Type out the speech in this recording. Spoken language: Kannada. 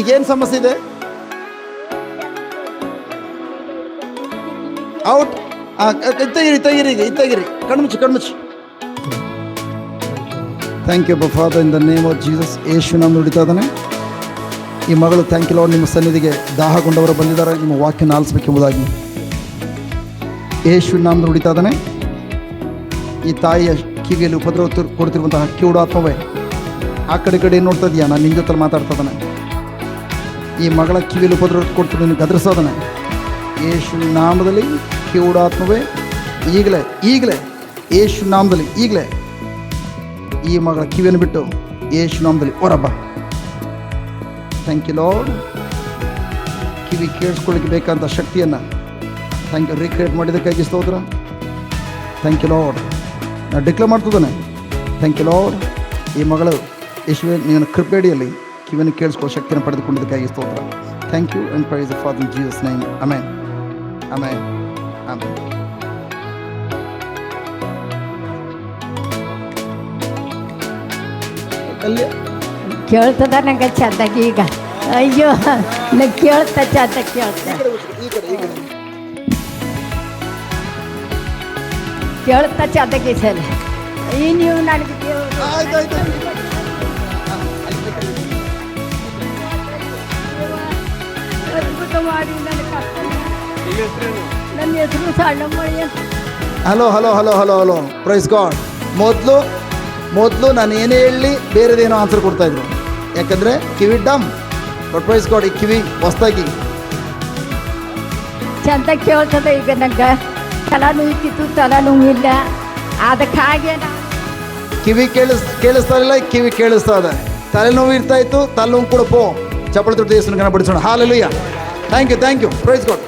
ಈಗೇನ್ ಸಮಸ್ಯೆ ಇದೆ? ಔಟ್ ತೆಗಿರಿ ತೆಗಿರಿ, ಈಗ ತೆಗಿರಿ. ಕಣ್ಮುಚ್ಚಿ ಕಣ್ಮುಚ್ಚಿ thank you father in the name of Jesus Yeshu ನಾನು ನುಡಿತಾ ಇದ್ದಾನೆ. ಈ ಮಗಳು ಥ್ಯಾಂಕ್ ಯು ನಿಮ್ಮ ಸನ್ನಿಧಿಗೆ ದಾಹಗೊಂಡವರು ಬಂದಿದ್ದಾರೆ. ನಿಮ್ಮ ವಾಕ್ಯನ ಆಲಿಸ್ಬೇಕೆಂಬುದಾಗಿ. ಯೇಶು ನಾನು ನುಡಿತಾ ಇದ್ದಾನೆ. ಈ ತಾಯಿಯ ಕಿವಿಯಲ್ಲಿ ಉಪದ್ರವ ಕೊಡ್ತಿರುವಂತಹ ಕಿವುಡು ಆತ್ಮವೇ ಆ ಕಡೆ ಕಡೆ ನೋಡ್ತಾ ನಾನು ನಿನ್ನ ಜೊತೆ ಮಾತಾಡ್ತಾ ಈ ಮಗಳ ಕಿವಿಯಲ್ಲಿ ಉಪದ್ರವ ಕೊಟ್ಟು ನಿನಗೆ ಗದರಿಸೋದನೆ ಯೇಸು ನಾಮದಲ್ಲಿ ಕಿವುಡಾತ್ಮವೇ. ಈಗಲೇ ಈಗಲೇ ಯೇಸು ನಾಮದಲ್ಲಿ, ಈಗಲೇ. ಈ ಮಗಳ ಕಿವಿಯನ್ನು ಬಿಟ್ಟು ಯೇಸು ನಾಮದಲ್ಲಿ ಹೊರಬ್ಬ ಥ್ಯಾಂಕ್ ಯು ಲಾರ್ಡ್ ಕಿವಿ ಕೇಳಿಸ್ಕೊಳ್ಳಿಕ್ಕೆ ಬೇಕಾದಂಥ ಶಕ್ತಿಯನ್ನು ಥ್ಯಾಂಕ್ ಯು ರೀಕ್ರಿಯೇಟ್ ಮಾಡಿದ್ದಕ್ಕಾಗಿ ಸ್ತೋತ್ರ. ಥ್ಯಾಂಕ್ ಯು ಲಾರ್ಡ್ ನಾನು ಡಿಕ್ಲೇರ್ ಮಾಡ್ತಿದ್ದಾನೆ. ಥ್ಯಾಂಕ್ ಯು ಲಾರ್ಡ್ ಈ ಮಗಳು ಯಶುವೆ ನೀನು ಕೃಪೆಡಿಯಲ್ಲಿ ಕಿವಿಯನ್ನು ಕೇಳಿಸ್ಕೊಳ್ಳೋ ಶಕ್ತಿಯನ್ನು ಪಡೆದುಕೊಂಡಿದ್ದಕ್ಕಾಗಿ ಸ್ತೋತ್ರ. Thank you and praise for father Jesus name amen amen amen ಕೇಳ್ತದ ನಂಗೆ ಚಂದಾಗಿ ಈಗ. ಅಯ್ಯೋ ನಂಗೆ ಕೇಳ್ತ ಚಂದ ಕೇಳ್ತ. ಕೇಳ್ತಾ ಚಂದಾಗಿ ಸರ್. ಈ ನೀವು ನನಗೆ ಮಾಡಿ ನನ್ನ ಕಷ್ಟ ನನ್ನ ಹೆಸರು Sannammayya hello hello hello hello hello. Praise God ಮೊದಲು ಮೊದಲು ನಾನು ಏನೇ ಹೇಳಿ ಬೇರೆದೇನೋ ಆನ್ಸರ್ ಕೊಡ್ತಾ ಇದ್ರು. ಯಾಕಂದ್ರೆ ಕಿವಿ ಡಮ್. ಬಟ್ ಪ್ರೈಸ್ ಗಾಡ್ ಈ ಕಿವಿ ಹೊಸ್ತಾಗಿ ಚಂದ ಕೇಳ್ತದೆ ಈಗ ನಂಗೆ. ತಲೆ ನೋಯ್ತಿತ್ತು ತಲೆ ನೋವಿಲ್ಲ. ಅದಕ್ಕಾಗೆ ಕಿವಿ ಕೇಳಿಸ್ ಕೇಳಿಸ್ತಾ ಇಲ್ಲ ಕಿವಿ ಕೇಳಿಸ್ತಾ ಇದೆ. ತಲೆನೋವು ಇರ್ತಾ ಇತ್ತು ತಲೆನೋವು ಕೂಡ ಪೋ. ಚಪ್ಪಳ ತೊಟ್ಟು ದೇವಸ್ಥಾನ ಬಿಡಿಸೋಣ. Hallelujah thank you thank you praise God